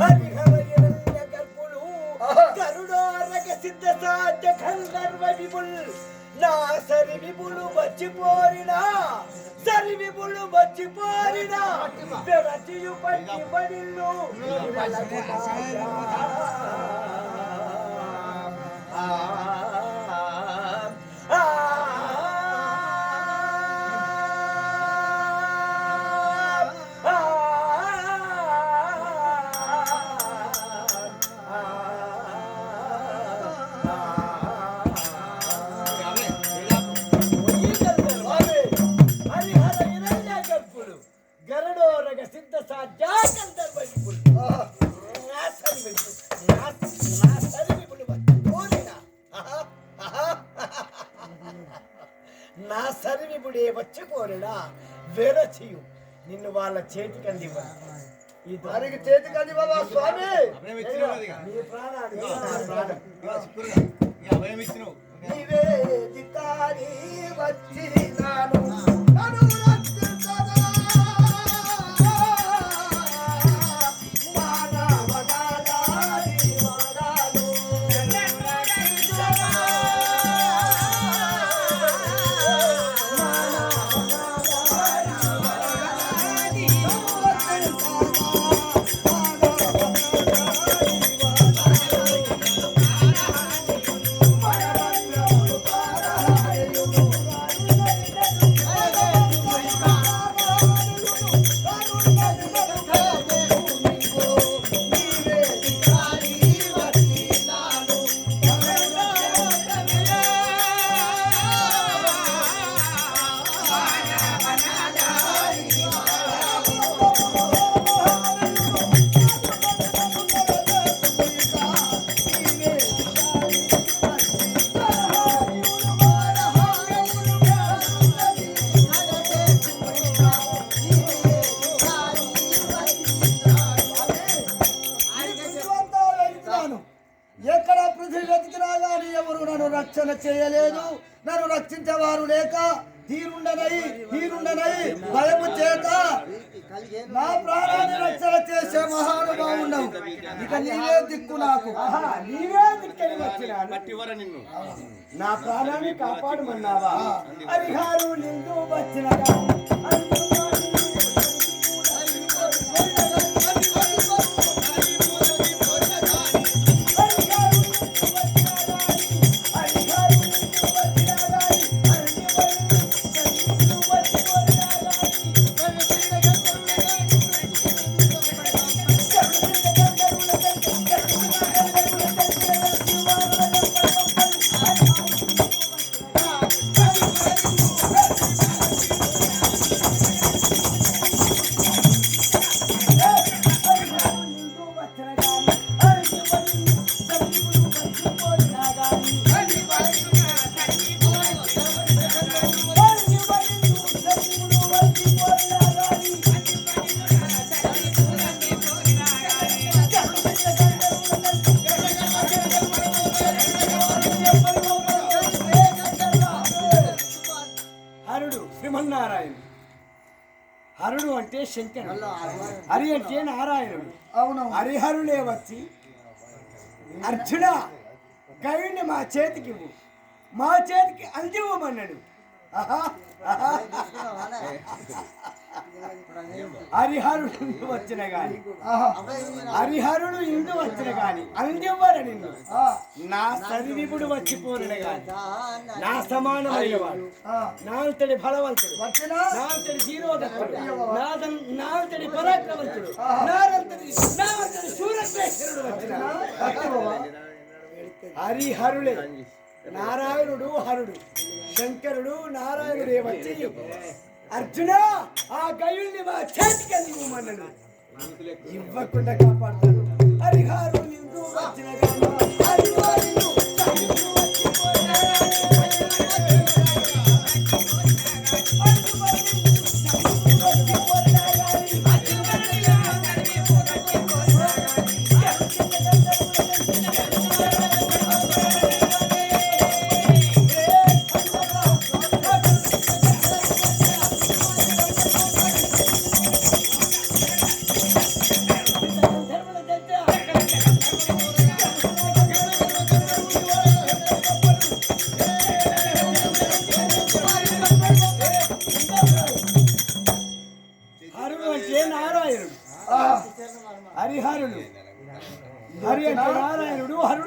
హరిహరయనల్య గర్భులు కరుణారక సిద్ధ సాధ్య గంధర్వ విపుల్ నా సరి విపులు వచ్చిపోరినా సరి విపులు వచ్చిపోరినా పెరచియు పట్టి పడిల్లు ఆ ఆ వాళ్ళ చేతికి అందివ్వను ఈ వారికి చేతికి అంది బాబా స్వామి. నీ ప్రాణాలు ఇక నా ప్రాణం. ఇక శుక్రుడుగా. ఇక అభయం ఇచ్చినావు. నివేదికాని వచ్చి చేయలేదు నన్ను రక్షించేవారు లేక తీరుండనై తీరుండనై భయము చేత నా ప్రాణాన్ని రక్షణ చేసే మహానుభావుండవు. ఇక నీవే దిక్కు నాకు. నీవే దిక్కని నిన్ను నా ప్రాణాన్ని కాపాడమన్నావా? హరిహారు నిందు వచ్చినగా అంటే శంకరుడు హరి అంటే నారాయణుడు. అవును హరిహరులే వచ్చి అర్జున గవిని మా చేతికి మా చేతికి అందివ్వమన్నాడు. హరిహరుడు ఇంటి వచ్చిన గాని. హరిహరుడు ఇంటి వచ్చిన గాని అందివ్వరు నిన్ను. నా సరివిపుడు వచ్చిపోరుడు గాని. నా సమానమైన వాడు. నాంతటి బలవంతుడు. వచ్చినా నాంతటి జీరోదత్తుడు నాదం నాంతటి పరాక్రమంతుడు నారంతటి నాంతటి సూర్యశ్రేష్ఠుడు వచ్చిన హరిహరుడే నారాయణుడు హరుడు. శంకరుడు నారాయణుడే వచ్చి అర్జున ఆ గయుల్ని మా చేతికి అందివ్వమన్నాడు ఇవ్వకుండా కాపాడతాను. హరిహారు నిందు వచ్చిన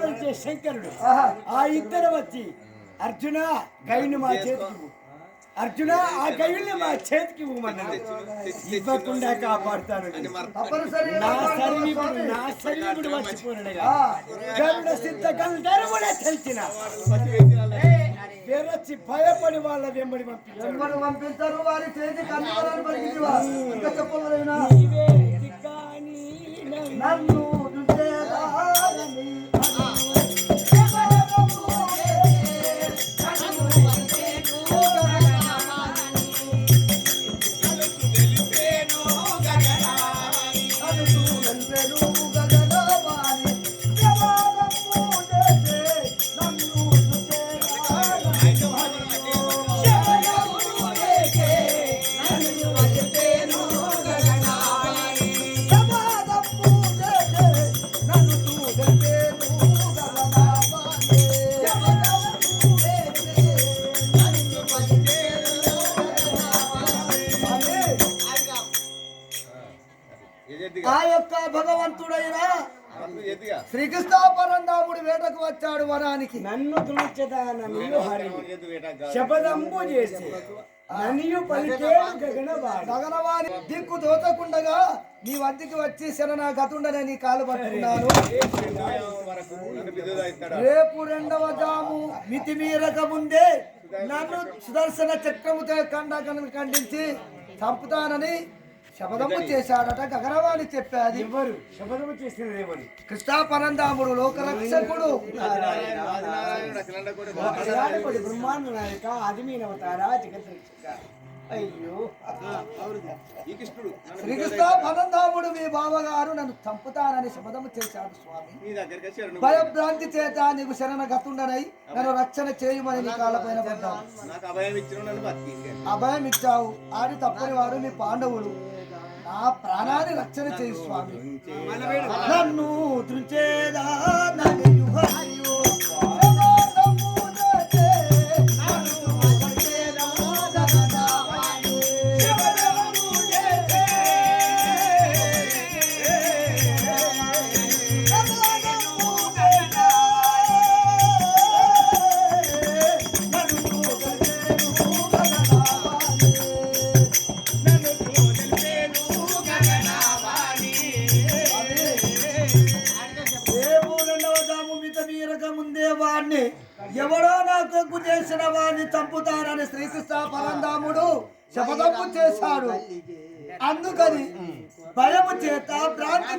అంటే శంకరుడు. ఆ ఇద్దరు వచ్చి అర్జున గైని మా చేతికి. అర్జున ఆ గైని మా చేతికి ఇవ్వమన్నది ఇవ్వకుండా కాపాడుతాను. నా స్వామి. నా శరీరుడు వచ్చిపోయినగా. గరుడ సిద్ధ గంధర్వుడే తెలిసిన. పేరొచ్చి భయపడి వాళ్ళ వెంబడి పంపించాడు. ఎవరు పంపిస్తారు వారి చెప్పగలనా నీవే దిక్కాని నన్ను ఆ యొక్క భగవంతుడైన శ్రీకృష్ణ పరంధాముడు వేటకు వచ్చాడు వనానికి నన్ను హరి. శపథంబు చేసి. పలికేడు గగనవాణి దిక్కు తోచకుండగా నీ వద్దకి వచ్చి శరణ గతుండనే నీ కాలు పట్టుకున్నాను. రేపు రెండవ జాము మితిమీరక ముందే నన్ను సుదర్శన చక్రముతో కండ ఖండించి చంపుతానని శపథము చేశాడట గగనవాణి చెప్పాది. ఎవరు? శపథము చేసినది ఎవరు? కృష్ణ పరంధాముడు లోకరక్షకుడు బ్రహ్మాండ నాయక జగద్రక్షక. అయ్యో. శ్రీకృష్ణ పరంధాముడు మీ బావగారు నన్ను చంపుతానని శపథము చేశాడు స్వామి. భయభ్రాంతి చేత నీకు శరణ గతుండనై నన్ను రక్షణ చేయమని నీ కాళ్ళపైన పడ్డావు. అభయం ఇచ్చావు. ఆడి తప్పని వారు మీ పాండవులు. నా ప్రాణాన్ని రక్షణ చేయి స్వామి. నన్ను త్రుచేదా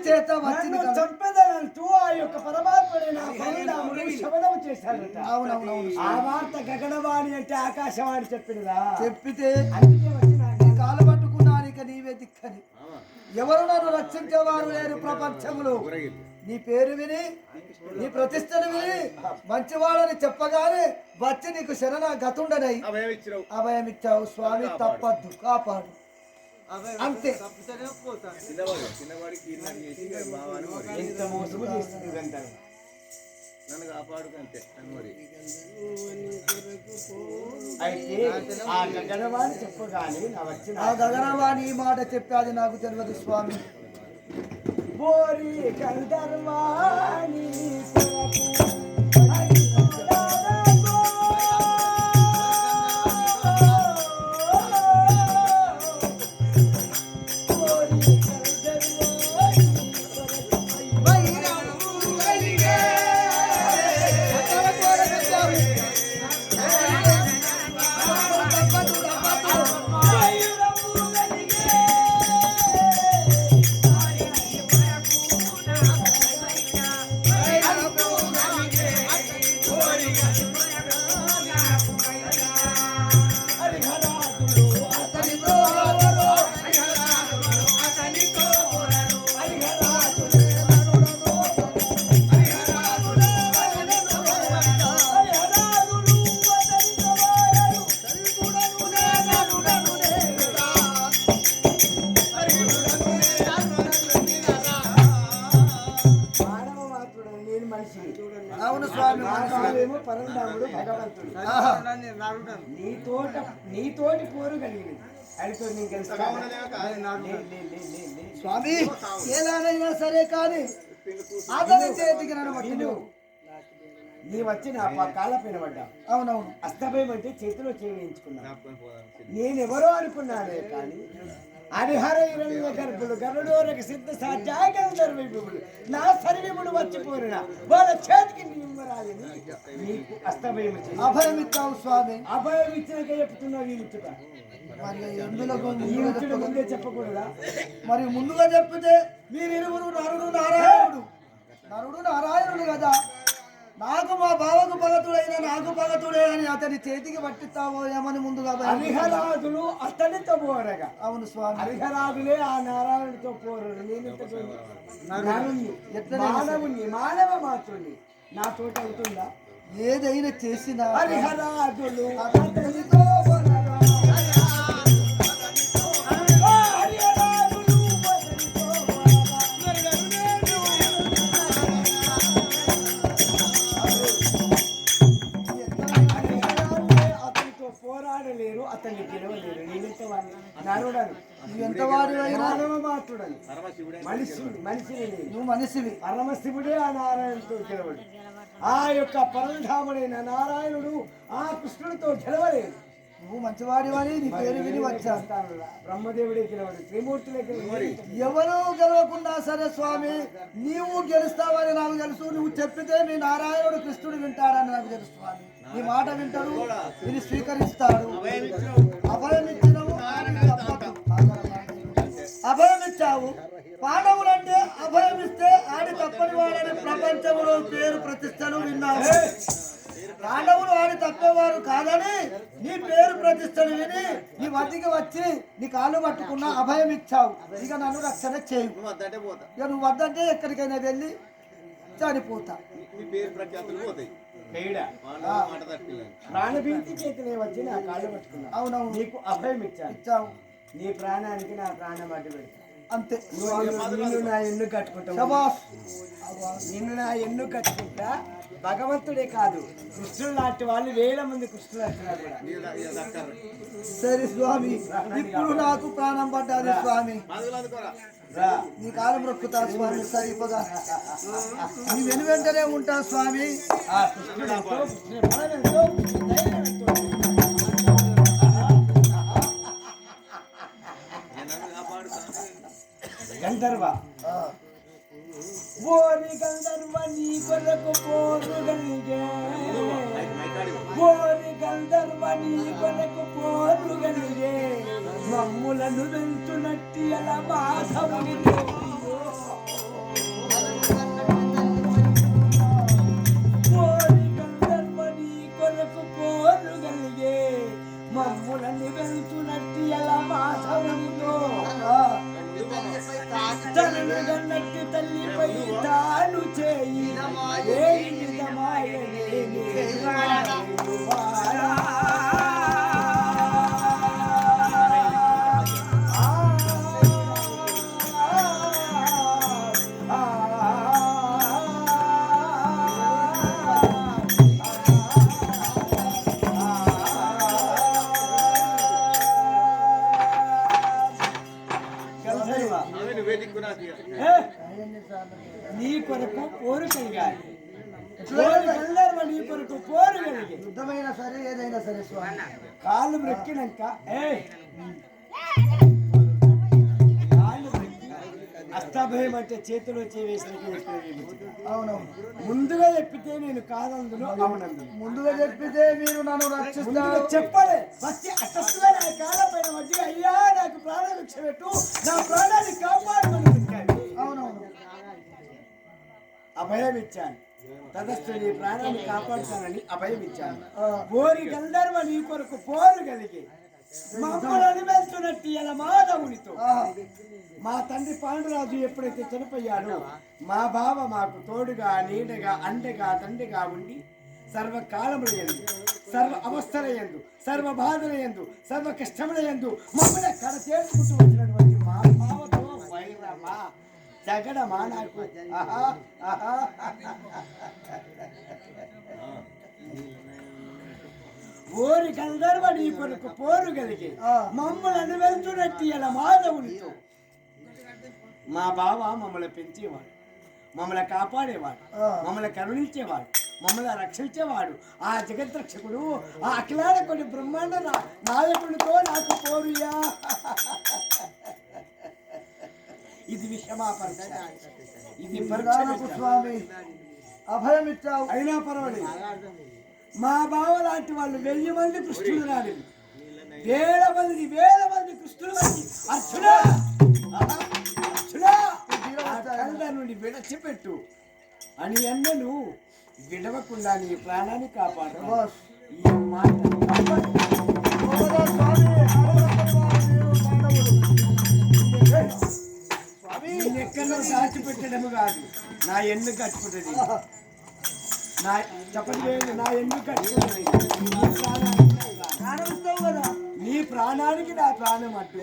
చేత వచ్చింది. చంపేదనంటూ ఆ యొక్క పరమాత్ముడైన పరమాత్ముడు శపథము చేశాడట అవునవునవును. ఆ వార్త గగనవాణి అంటే ఆకాశవాణి చెప్పినదా? చెప్పితే అందుకే వచ్చిన కాలు పట్టుకున్నాను ఇక నీవే దిక్కని. ఎవరు నన్ను రక్షించేవారు లేరు ప్రపంచములు నీ పేరు విని నీ ప్రతిష్టను విని మంచివాడని చెప్పగానే వచ్చి నీకు శరణ గతుండనై అభయం ఇచ్చినావు అభయం ఇచ్చావు స్వామి తప్పద్దు. కాపాడు. అంతే. ఎంత మోసము చేస్తుంది నన్ను కాపాడు అంతే అని మరి. అయితే ఆ గగనవాణి చెప్పగానే నా వచ్చిన ఆ గగనవాణి ఈ మాట చెప్పాది నాకు తెలియదు స్వామి. బోరి గంధర్వాణి అవును స్వామి పరంధాముడు భగవంతుడు. నీ తోట నీ తోటి పోరు కలిగింది. స్వామి ఎలాగైనా సరే కానీ అతని చేతికి నన్ను పట్టి. నీ వచ్చి నా ప- కాళ్ళపైన పడ్డా. అవునవును. అస్తభయం అంటే చేతిలో చేయించుకున్నా. నేనెవరో అనుకున్నానే కానీ హరిహర హిరణ్య గర్భులు గరుడోరక సిద్ధ సాధ్యాగంధర్విపుడు నా సర్విముడు వచ్చిపోయిన వాళ్ళ చేతికి నిమ్మరాలని నీకు అస్తభయం చేసి అభయం ఇచ్చావు స్వామి అభయం ఇచ్చినాక చెప్తున్నా వీలుచుట మరి ఎందులో ఈ ముందే చెప్పకూడదా? మరి ముందుగా చెప్పితే మీరిరువురు నరుడు నారాయణుడు. నరుడు నారాయణుడు కదా. నాకు మా బావకు భగతుడైన నాకు భగతుడే అని అతని చేతికి పట్టిస్తావో ఏమని ముందుగా భయం. హరిహరాదులు అతనితో పోరగా. అవును స్వామి. హరిహరాదులే ఆ నారాయణుడితో పోరడు నేను మానవుణ్ణి. మానవ నా తోట అవుతుందా ఏదైనా చేసినా హరిహరాదులు. అతనితో మనిషి మనిషిని నేను నువ్వు మనిషివి. పరమశివుడే ఆ నారాయణుడితో గెలవడు. ఆ యొక్క పరమధాముడైన నారాయణుడు ఆ కృష్ణుడితో గెలవలేదు. నువ్వు మంచివాడివని నీ పేరు విని వచ్చాను బ్రహ్మదేవుడే గెలవడు త్రిమూర్తులే గెలవడు. ఎవరు గెలవకుండా సరే స్వామి నీవు గెలుస్తావని నాకు తెలుసు. నువ్వు చెప్పితే మీ నారాయణుడు కృష్ణుడు వింటాడని నాకు తెలుసు స్వామి. నీ మాట వింటాడు ఇది స్వీకరిస్తాడు. అభయం ఇచ్చినవు తప్పదు. అభయం ఇచ్చావు పాండవులంటే అభయం ఇస్తే ఆడి తప్పని వాడని ప్రపంచంలో పేరు ప్రతిష్టలు విన్నావు. పాండవులు ఆడి తప్పేవారు కాదని నీ పేరు ప్రతిష్టలు విని నీ వద్దకి వచ్చి నీ కాళ్ళు పట్టుకున్న అభయం ఇచ్చావు. ఇక నన్ను రక్షణ చేయు నువ్వు వద్దంటే పోతా. ఇక నువ్వు వద్దంటే ఎక్కడికైనా వెళ్ళి చనిపోతా. నీ పేరు ప్రఖ్యాతులు పోతాయి. లేడా మానవ మాట తప్పిల్లని ప్రాణభీతి చేతనే వచ్చి నా కాళ్ళు పట్టుకున్నా అవునవును. నీకు అభయం ఇచ్చాను. ఇచ్చావు. నీ ప్రాణానికి నా ప్రాణం అడ్డు పెడతా అంతే. నిన్ను నా ఎన్ను కట్టుకుంటావు. శబాష్! నిన్ను నా ఎన్ను కట్టుకుంటా? భగవంతుడే కాదు. కృష్ణుడు లాంటి వాళ్ళు వేల మంది కృష్ణులు అంటున్నారు సరే స్వామి ఇప్పుడు నాకు ప్రాణం పడ్డాది స్వామి. నీ కాలం రొక్కుతా స్వామి సరిపోదా నీ వెను వెంటనే ఉంటా స్వామి. కృష్ణుడు గంధర్వ. ఓరి గంధర్వ నీ కొరకు పోరు గలిగే ఓరి గంధర్వ నీ కొరకు పోరు గలిగే మమ్ములను వెంచునట్టి అలా బాధముని ఓరి మమ్ములను వెళ్తున్నట్టి అలా మాధవునితో తనను గన్నట్టి తల్లిపై తాను చేయి. కాళ్ళు బ్రెక్కినాక కాళ్ళు అష్టాభయం అంటే చేతిలో అవునవును ముందుగా చెప్పితే నేను కాదందును. అవునందును. ముందుగా చెప్పితే మీరు నన్ను రక్షిస్తారు. చెప్పలే. అసలు నా కాళ్ళ పైన వచ్చి అయ్యా నాకు ప్రాణభిక్ష పెట్టు నా ప్రాణాన్ని కాపాడుకొని అవునవును. అభయం ఇచ్చాను. తదస్తు నీ ప్రాణాన్ని కాపాడుతానని అభయం ఇచ్చాను పోరి గంధర్వ నీ కొరకు పోరు కలిగి మమ్మల్ని వెళ్తున్నట్టు ఇలా మాధవునితో. మా తండ్రి పాండురాజు ఎప్పుడైతే చనిపోయాడో మా బావ మాకు తోడుగా నీడగా అండగా తండ్రిగా ఉండి సర్వకాలముల యందు సర్వ అవస్థల యందు సర్వ బాధల యందు సర్వ కష్టముల యందు మమ్మల్ని కడ చేసుకుంటూ వచ్చినటువంటి మా బావతో వైరమా. జగడమా నాకు. ఓరి గంధర్వ నీ కొరకు పోరు కలిగి. మమ్మల్ని వెళ్తున్నట్టు ఇలా మాధవునితో. మా బావ మమ్మల్ని పెంచేవాడు. మమ్మల్ని కాపాడేవాడు. మమ్మల్ని కరుణించేవాడు. మమ్మల్ని రక్షించేవాడు. ఆ జగద్రక్షకుడు ఆ అఖిలాడకుడి బ్రహ్మాండ నా- నాయకుడితో నాకు పోరుయా ఇది విషమా పరీక్ష ఇది స్వామి అభయం ఇచ్చావు అయినా పర్వాలేదు. మా బావ లాంటి వాళ్ళు వెయ్యి మంది కృష్ణులు రాడు వేల మంది వేల మంది కృష్ణులు వచ్చి అర్చునా అర్చునా కళ్ళ నుండి విడచిపెట్టు. అని అన్నను విడవకుండా నీ ప్రాణాన్ని కాపాడు. ఈ మాట దాచిపెట్టడము కాదు. నా ఎన్ను కట్టుకుంటుంది నా చెప్పండి నా ఎన్ను కట్టుకుంటుంది నీ ప్రాణానికి నా ప్రాణం. ప్రాణం ఇస్తావు కదా నీ ప్రాణానికి నా ప్రాణం అడ్డు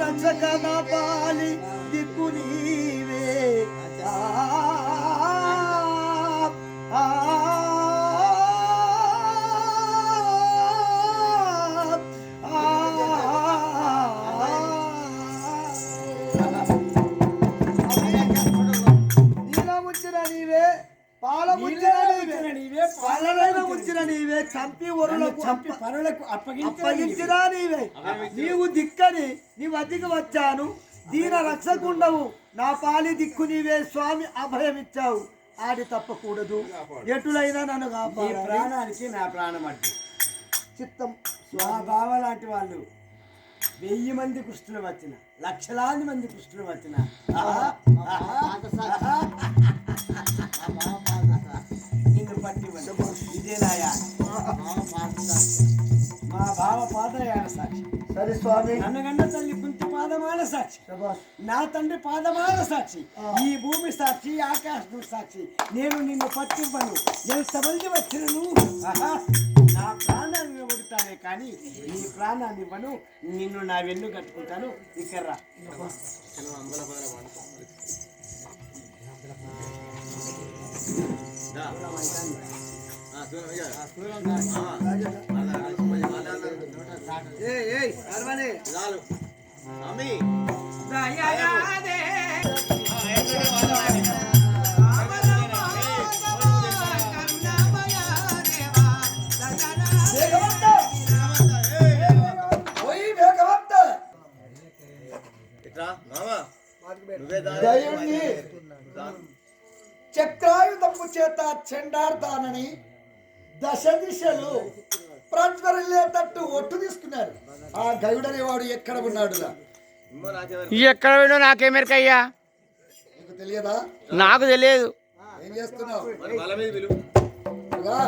రక్షక నా పాలి దిక్కు నీవే. నీవే చంపి ఒరులకు చంపి పరులకు అప్పగించిన నీవే. నీవు. దిక్కని నీ వద్దకు వచ్చాను. దీన రక్షకుండవు. నా పాలి దిక్కు నీవే స్వామి అభయం ఇచ్చావు ఆడి తప్పకూడదు. ఎటులైనా నన్ను నీ కాపాడాలి. ప్రాణానికి నా ప్రాణం అడ్డు చిత్తం. బావ లాంటి వాళ్ళు వెయ్యి మంది కృష్ణులు వచ్చిన లక్షలాది మంది కృష్ణులు వచ్చిన. నిన్ను పట్టి మా సాక్షి. తల్లి సాక్షి. నా తండ్రి పాదమాన సాక్షి. ఈ భూమి సాక్షి ఆకాశం సాక్షి. నేను నిన్ను పట్టివ్వను నేను సమల్లి వచ్చినను నా ప్రాణాన్ని ఉడతానే కానీ నీ ప్రాణాన్ని ఇవ్వను. నిన్ను నా వెన్ను కట్టుకుంటాను. ఇక్కడ దయరాదే చక్రాయుధము చేత చెండాడతానని దశ దిశలు ప్రజ్వరిల్లేటట్టు ఒట్టు తీసుకున్నారు. ఆ గయుడనేవాడు ఎక్కడ ఉన్నాడు ఎక్కడ పోయినా నాకేమెరకయ్యా నీకు తెలియదా? నాకు తెలియదు. ఏం చేస్తున్నావు? రా.